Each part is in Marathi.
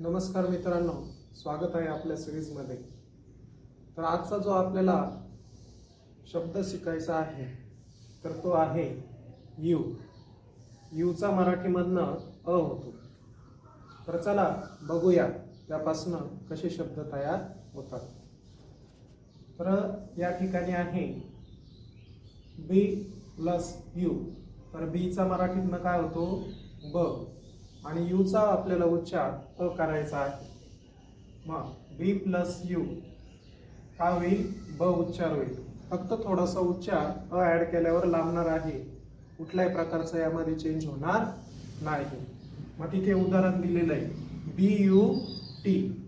नमस्कार मित्रांनो स्वागत आहे आपल्या सिरीजमध्ये तर आजचा जो आपल्याला शब्द शिकायचा आहे तर तो आहे यू. यूचा मराठीमधनं अ होतो. तर चला बघूया त्यापासनं कसे शब्द तयार होतात. तर या ठिकाणी आहे बी प्लस यू. तर बीचा मराठीतनं काय होतो? ब. आणि यूचा आपल्याला उच्चार अ करायचा आहे. मग बी प्लस यू हा होईल? ब उच्चार होईल. फक्त थोडासा उच्चार अ ॲड केल्यावर लांबणार आहे. कुठल्याही प्रकारचा यामध्ये चेंज होणार नाही. मग तिथे उदाहरण दिलेलं आहे. बी यू टी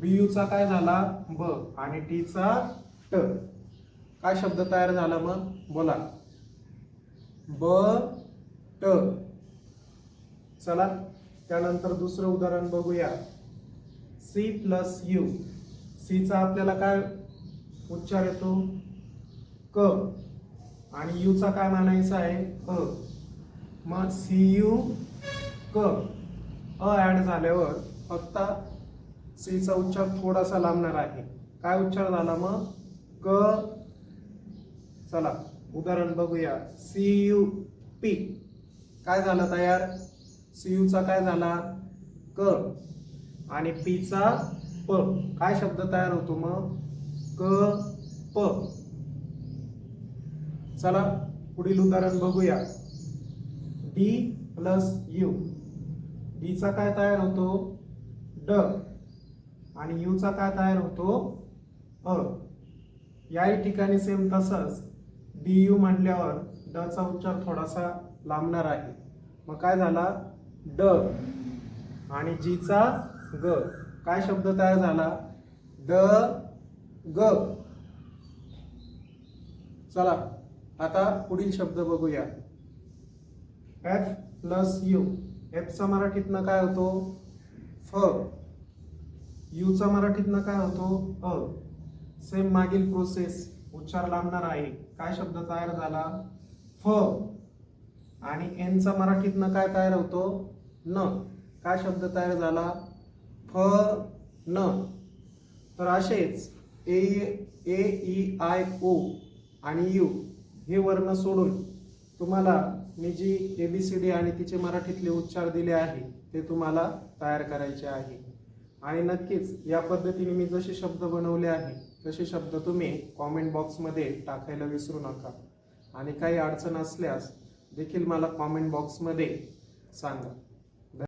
बी यूचा काय झाला? ब. आणि टीचा ट काय शब्द तयार झाला मग? बोला. ब ट चला त्यानंतर दुसरं उदाहरण बघूया. सी प्लस यू सीचा आपल्याला काय उच्चार येतो? क. आणि यूचा काय मानायचा आहे? अ. मग सी यू क. अ ॲड झाल्यावर फक्त सीचा उच्चार थोडासा लांबणार आहे. काय उच्चार झाला मग? क. चला उदाहरण बघूया. सी यू पी काय झालं तयार? सी चा काय झाला? क आणि पीचा प. काय शब्द तयार होतो मग? क प. चला पुढील उदाहरण बघूया. D plus U. डीचा काय तयार होतो? ड. आणि यूचा काय तयार होतो? अ. याही ठिकाणी सेम तसंच डी यू म्हणल्यावर डचा उच्चार थोडासा लांबणार आहे. मग काय झाला? ड. आणि जीचा ग. काय शब्द तयार झाला? ड ग. चला आता पुढील शब्द बघूया. एफ प्लस यू एफचा मराठीतनं काय होतो? फ. यूचा मराठीतनं काय होतो? अ. सेम मागील प्रोसेस उच्चार लांबणार आहे. काय शब्द तयार झाला? फ. आणि एनचा मराठीतनं काय तयार होतो? न. काय शब्द तयार झाला? फ न. तर असेच ए ए ई आय ओ आणि यू हे वर्ण सोडून तुम्हाला मी जी ए बी सी डी आणि तिचे मराठीतले उच्चार दिले आहे ते तुम्हाला तयार करायचे आहे. आणि नक्कीच या पद्धतीने मी जसे शब्द बनवले आहे तसे शब्द तुम्ही कॉमेंट बॉक्समध्ये टाकायला विसरू नका. आणि काही अडचण असल्यास देखील मला कॉमेंट बॉक्समध्ये सांगा.